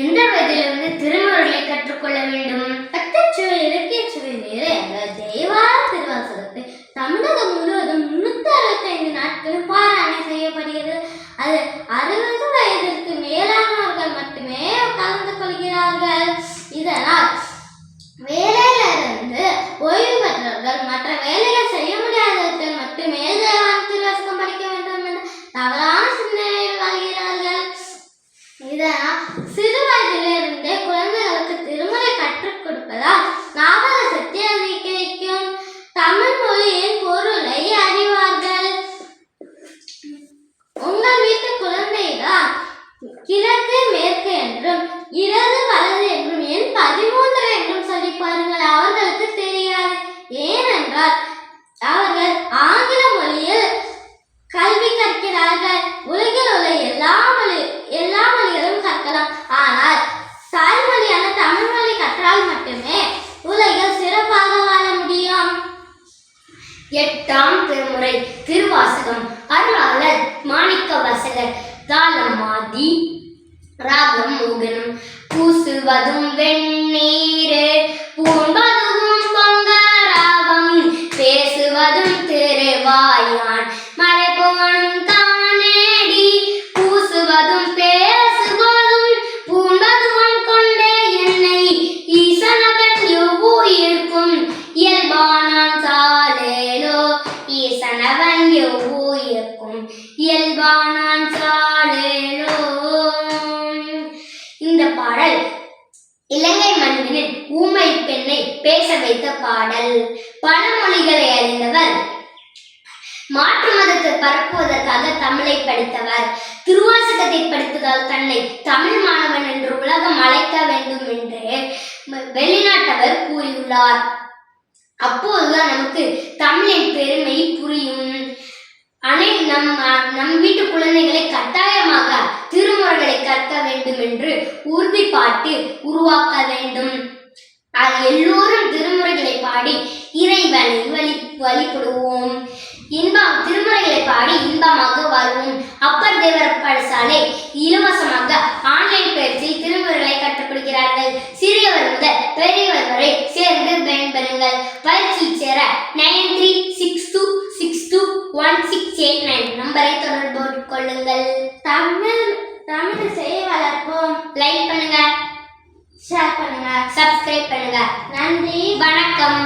எந்த வயதிலிருந்து திருமுறைகளை கற்றுக்கொள்ள வேண்டும்? அத்தச்சுவை இலக்கிய சுவை நிறைய எங்கள் தேவார திருவாசகத்தை தமிழகம் முழுவதும் முன்னூத்தி அறுபத்தைந்து நாட்களும் பாராயணம் செய்யப்படுகிறது. அது அறுபது வயதிற்கு மேலானவர்கள் மட்டுமே கலந்து கொள்கிறார்கள். இதனால் வேலையிலிருந்து ஓய்வு பெற்றவர்கள் மற்ற வேலைகள் செய்ய முடியாதவர்கள் மட்டுமே தேவார திருவாசகம் படிக்க வேண்டும் என்ற தவறான சிந்தனையில் வாழ்கிறார்கள். இதனால் சிறு வயதிலிருந்தே குழந்தைகளுக்கு திருமுறை கற்றுக் கொடுப்பதால் நாவல சக்தி அதிகரிக்கும் தமிழ் மொழியின் பொருளை அறிவார்கள். உங்கள் வீட்டு குழந்தைதான் கிழக்கு மேற்கு என்றும் இடது வலது என்றும் என் பதிமூன்று என்றும் சொல்லி பாருங்கள் அவர்களுக்கு தெரியாது. ஏனென்றால் எட்டாம் திருமுறை திருவாசகம். அருளாளர் மாணிக்க வாசகர் தாளம் மாதி ராகம் மோகனம் பூசுவதும் வெண்ணீரே நான் சாலேலோ இந்த பாடல் இலங்கை மண்ணின் ஊமை பெண்ணை பேச வைத்த பாடல். பல மொழிகளை அறிந்தவர். மாற்று மதத்தை பரப்புவதற்காக தமிழை படித்தவர். திருவாசகத்தை படித்ததால் தன்னை தமிழ் மாணவன் என்று உலகம் அழைக்க வேண்டும் என்று வெளிநாட்டவர் கூறியுள்ளார். அப்போதுதான் நமக்கு தமிழின் பெருமை கற்க வேண்டும் என்று உறுதிப்பாட்டு உருவாக்க வேண்டும். அது எல்லோரும் திருமுறைகளை பாடி இறைவனை வழி வழிபடுவோம். இன்பம் திருமுறைகளை பாடி இன்பமாக வாழ்வோம். அப்பர் தேவர் பாடசாலை இலவசமாக ஆன்லைன் பயிற்சியில் திருமுறைகளை கற்றுக் கொடுக்கிறார்கள். சிறியவர் முதல் பெரியவர் வரை சேர்ந்து பயன்பெறுங்கள். பயிற்சியில் சேர nine three six two six two one six eight nine நம்பரை தொடர்பு கொள்ளுங்கள். தமிழ் தமிழ் செய்ய வளர்ப்போம். லைக் பண்ணுங்க ஷேர் பண்ணுங்க சப்ஸ்கிரைப் பண்ணுங்க. நன்றி வணக்கம்.